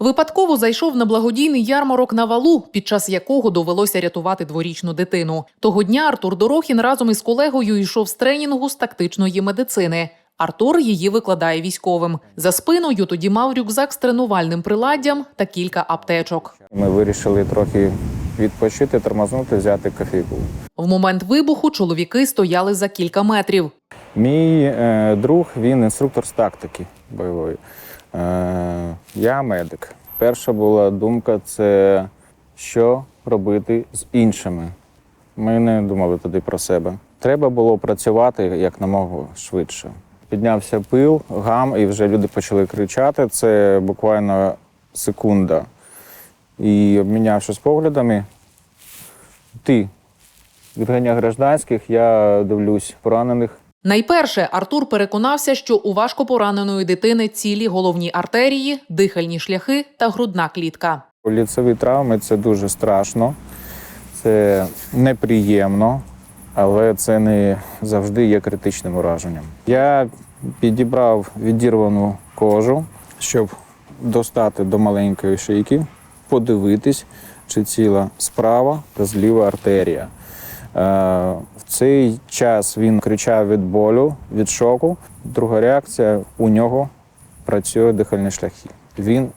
Випадково зайшов на благодійний ярмарок на валу, під час якого довелося рятувати дворічну дитину. Того дня Артур Дорохін разом із колегою йшов з тренінгу з тактичної медицини. Артур її викладає військовим. За спиною тоді мав рюкзак з тренувальним приладдям та кілька аптечок. Ми вирішили трохи відпочити, тормознути, взяти кофейку. В момент вибуху чоловіки стояли за кілька метрів. Мій е, друг, він інструктор з тактики бойової. Е, я медик. Перша була думка це що робити з іншими. Ми не думали тоді про себе. Треба було працювати як намога швидше. Піднявся пил, гам, і вже люди почали кричати. Це буквально секунда. І обмінявшись поглядами, ти відганяв гражданських, я дивлюсь поранених. Найперше Артур переконався, що у важко пораненої дитини цілі головні артерії, дихальні шляхи та грудна клітка. Ліцеві травми це дуже страшно, це неприємно, але це не завжди є критичним ураженням. Я підібрав відірвану кожу, щоб достати до маленької шийки, подивитись, чи ціла справа та зліва артерія. Е, В цей час він кричав від болю, від шоку. Друга реакція у нього працює дихальні шляхи. Він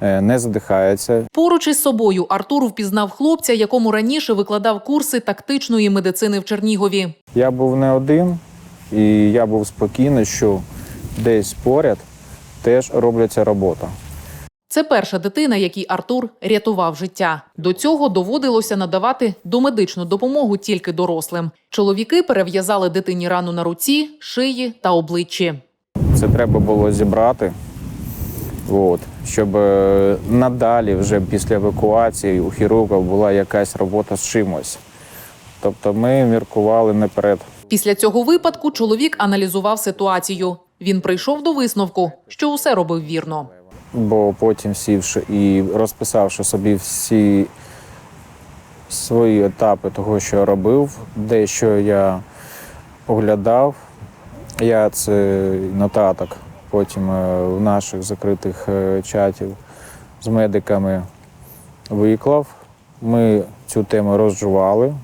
е, не задихається, Поруч із собою Артур впізнав хлопця, якому раніше викладав курси тактичної медицини в Чернігові. Я був не один, і я був спокійний, що десь поряд теж робляться робота. Це перша дитина, якій Артур рятував життя. До цього доводилося надавати домедичну допомогу тільки дорослим. Чоловіки перев'язали дитині рану на руці, шиї та обличчі. Це треба було зібрати, от, щоб е, надалі, вже після евакуації, у хірурга була якась робота з чимось. Тобто ми міркували наперед. Після цього випадку чоловік аналізував ситуацію. Він прийшов до висновку, що усе робив вірно. Бо потім сівши і розписавши собі всі свої етапи того, що я робив, дещо я оглядав, я це нотаток потім е, в наших закритих е, чатів з медиками виклав. Ми цю тему розжували.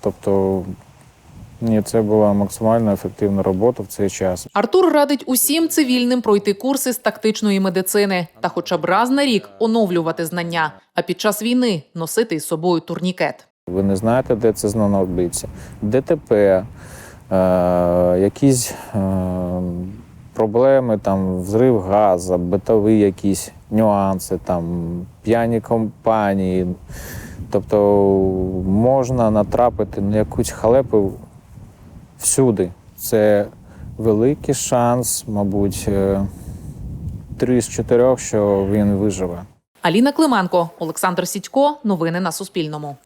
Тобто, ні, це була максимально ефективна робота в цей час. Артур радить усім цивільним пройти курси з тактичної медицини та хоча б раз на рік оновлювати знання, а під час війни носити із собою турнікет. Ви не знаєте, де це знадобиться. ДТП, е, якісь е, проблеми, там, взрив газу, битові якісь нюанси, там, п'яні компанії. Тобто можна натрапити на якусь халепу всюди. Це великий шанс, мабуть, е, три з чотирьох, що він виживе. Аліна Клименко, Олександр Сідько. Новини на Суспільному.